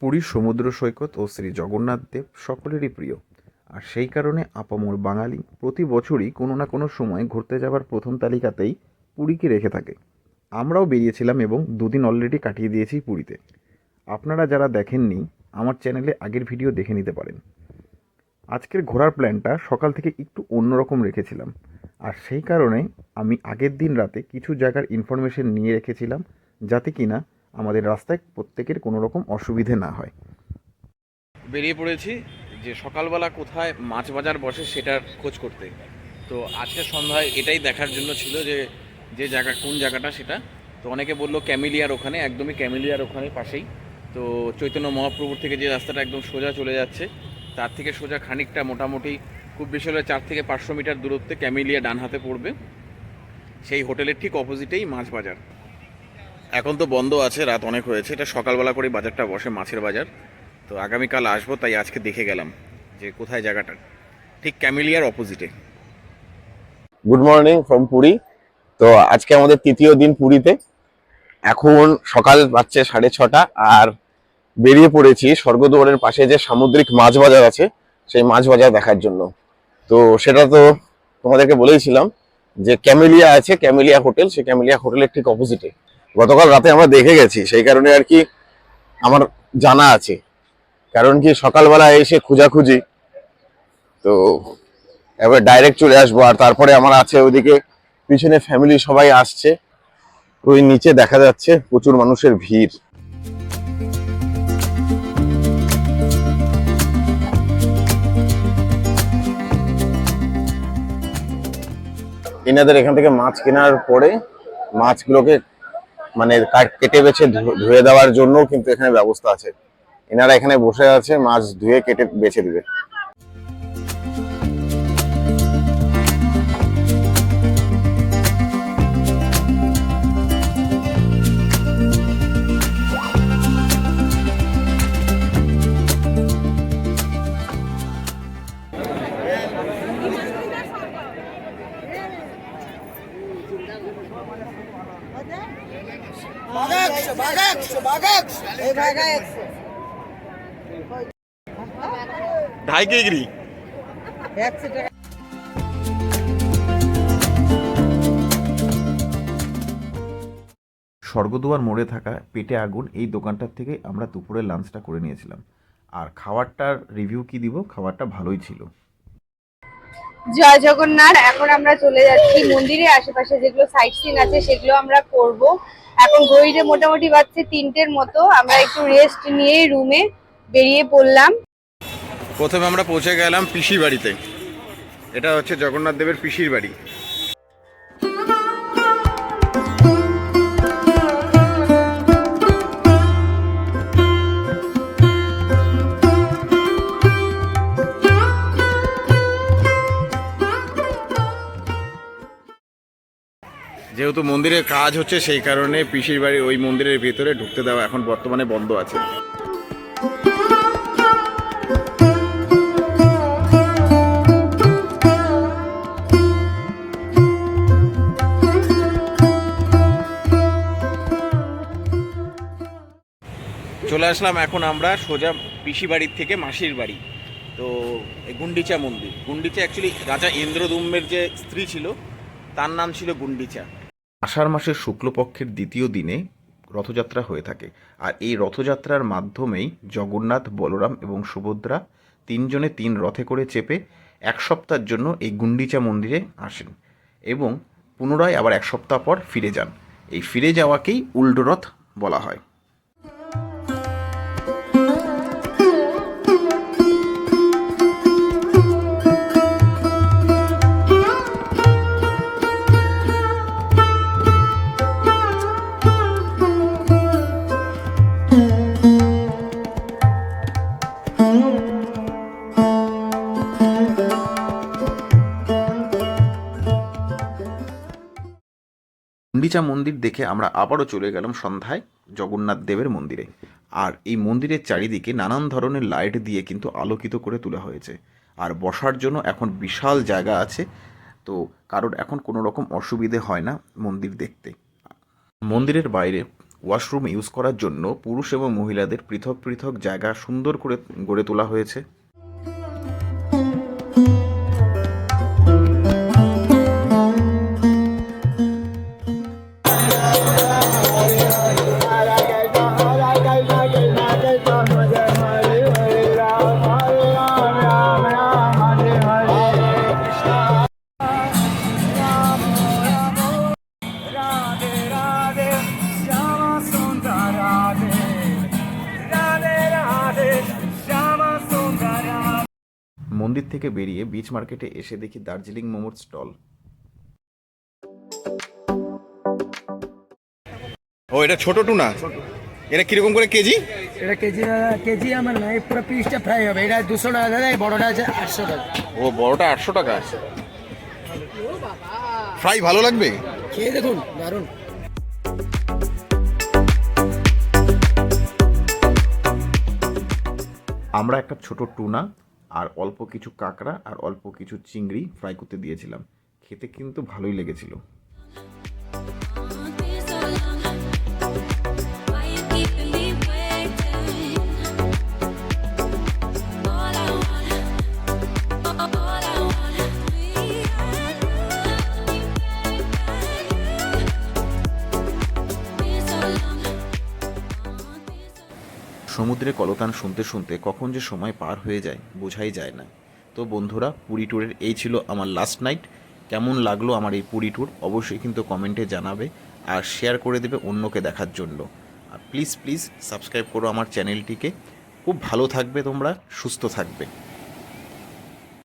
পুরীর সমুদ্র সৈকত ও শ্রী জগন্নাথ দেব সকলেরই প্রিয়। আর সেই কারণে আপামর বাঙালি প্রতি বছরই কোনো না কোনো সময় ঘুরতে যাওয়ার প্রথম তালিকাতেই পুরীকে রেখে থাকে। আমরাও বেরিয়েছিলাম এবং দুদিন অলরেডি কাটিয়ে দিয়েছি পুরীতে। আপনারা যারা দেখেননি, আমার চ্যানেলে আগের ভিডিও দেখে নিতে পারেন। আজকের ঘোরার প্ল্যানটা সকাল থেকে একটু অন্যরকম রেখেছিলাম। আর সেই কারণে আমি আগের দিন রাতে কিছু জায়গার ইনফরমেশন নিয়ে রেখেছিলাম, যাতে কিনা আমাদের রাস্তায় প্রত্যেকের কোনো রকম অসুবিধে না হয়। বেরিয়ে পড়েছি যে সকালবেলা কোথায় মাছ বাজার বসে সেটার খোঁজ করতে। তো আজকে সন্ধ্যায় এটাই দেখার জন্য ছিল যে যে জায়গা, কোন জায়গাটা সেটা। তো অনেকে বলল ক্যামিলিয়ার ওখানে, একদমই ক্যামিলিয়ার ওখানে পাশেই। তো চৈতন্য মহাপ্রভুর থেকে যে রাস্তাটা একদম সোজা চলে যাচ্ছে, তার থেকে সোজা খানিকটা মোটামুটি খুব বেশি হলে চার থেকে পাঁচশো মিটার দূরত্বে ক্যামিলিয়া ডান হাতে পড়বে। সেই হোটেলের ঠিক অপোজিটেই মাছ বাজার। এখন তো বন্ধ আছে, রাত অনেক হয়েছে। এটা সকালবেলা করে বাজারটা বসে, মাছের বাজার। তো আগামীকাল আসব, তাই আজকে দেখে গেলাম যে কোথায় জায়গাটা। ঠিক ক্যামিলিয়ার অপোজিটে। গুড মর্নিং ফ্রম পুরী তো আজকে আমাদের তৃতীয় দিন পুরীতে। এখন সকাল বাজছে সাড়ে ছটা, আর বেরিয়ে পড়েছি স্বর্গদুয়ারের পাশে যে সামুদ্রিক মাছ বাজার আছে, সেই মাছ বাজার দেখার জন্য। তো সেটা তো তোমাদেরকে বলেইছিলাম যে ক্যামেলিয়া আছে, ক্যামেলিয়া হোটেল, সেই ক্যামেলিয়া হোটেলের ঠিক অপোজিটে। গতকাল রাতে আমরা দেখে গেছি, সেই কারণে আর কি আমার জানা আছে। কারণ কি সকালবেলা এসে খোঁজাখুঁজি, তো এবার ডাইরেক্ট চলে আসব আর তারপরে আমার আছে ওইদিকে, পিছনে ফ্যামিলি সবাই আসছে, ওই নিচে দেখা যাচ্ছে প্রচুর মানুষের ভিড়। এনাদের এখান থেকে মাছ কেনার পরে মাছগুলোকে মানে কাঠ কেটে বেছে ধুয়ে দেওয়ার জন্য কিন্তু এখানে ব্যবস্থা আছে। এনারা এখানে বসে আছে, মাছ ধুয়ে কেটে বেছে দিবে। ঢাই কেগরি। স্বর্গদুয়ার মোড়ে থাকা পেটে আগুন এই দোকানটার থেকে আমরা দুপুরের লাঞ্চটা করে নিয়েছিলাম। আর খাবারটার রিভিউ কি দিব? খাবারটা ভালোই ছিল। জয় জগন্নাথ, এখন আমরা চলে যাচ্ছি মন্দিরের আশেপাশে যেগুলো সাইট সিন আছে, সেগুলো আমরা করব। এখন ঘড়িতে মোটামুটি বাজছে তিনটের মতো। আমরা একটু রেস্ট নিয়ে রুমে বেরিয়ে পড়লাম। প্রথমে আমরা পৌঁছে গেলাম পিসির বাড়িতে। এটা হচ্ছে জগন্নাথ দেবের পিসির বাড়ি। যেহেতু মন্দিরের কাজ হচ্ছে, সেই কারণে পিসির বাড়ি ওই মন্দিরের ভেতরে ঢুকতে দেওয়া এখন বর্তমানে বন্ধ আছে। চলে আসলাম এখন আমরা সোজা পিসি বাড়ির থেকে মাসির বাড়ি। তো গুন্ডিচা মন্দির। গুন্ডিচা অ্যাকচুয়ালি রাজা ইন্দ্রদুম্নের যে স্ত্রী ছিল, তার নাম ছিল গুন্ডিচা। আষাঢ় মাসের শুক্লপক্ষের দ্বিতীয় দিনে রথযাত্রা হয়ে থাকে। আর এই রথযাত্রার মাধ্যমেই জগন্নাথ, বলরাম এবং সুভদ্রা তিনজনে তিন রথে করে চেপে এক সপ্তাহের জন্য এই গুন্ডিচা মন্দিরে আসেন এবং পুনরায় আবার এক সপ্তাহ পর ফিরে যান। এই ফিরে যাওয়াকেই উল্টো রথ বলা হয়। গুন্ডিচা মন্দির দেখে আমরা আবারও চলে গেলাম সন্ধ্যায় জগন্নাথ দেবের মন্দিরে। আর এই মন্দিরের চারিদিকে নানান ধরনের লাইট দিয়ে কিন্তু আলোকিত করে তোলা হয়েছে। আর বসার জন্য এখন বিশাল জায়গা আছে, তো কারোর এখন কোনো রকম অসুবিধে হয় না মন্দির দেখতে। মন্দিরের বাইরে ওয়াশরুম ইউজ করার জন্য পুরুষ এবং মহিলাদের পৃথক পৃথক জায়গা সুন্দর করে গড়ে তোলা হয়েছে। মন্দির থেকে বেরিয়ে বিচ মার্কেটে এসে দেখি দার্জিলিং মোমোর স্টল। ও এটা ছোট টুনা? এটা কীরকম করে কেজি? এটা কেজি কেজি আমার নয় পুরো পিসটা ফ্রাই হবে। এটা দুশো টাকা দাদা এই বড়টা আছে আটশো টাকা। ও বড়টা আটশো টাকা? আছে ফ্রাই ভালো লাগবে? খেয়ে দেখুন দারুণ আমরা একটা ছোট টুনা আর অল্প কিছু কাঁকড়া আর অল্প কিছু চিংড়ি ফ্রাই করতে দিয়েছিলাম। খেতে কিন্তু ভালোই লেগেছিল। সমুদ্রে কলতান শুনতে শুনতে কখন যে সময় পার হয়ে যায়, বোঝাই যায় না। তো বন্ধুরা, পুরী ট্যুরের এই ছিল আমার লাস্ট নাইট কেমন লাগল আমার এই পুরী ট্যুর? অবশ্যই কিন্তু কমেন্টে জানাবে আর শেয়ার করে দেবে অন্যকে দেখার জন্য। আর প্লিজ প্লিজ সাবস্ক্রাইব করো আমার চ্যানেলটিকে খুব ভালো থাকবে তোমরা, সুস্থ থাকবে।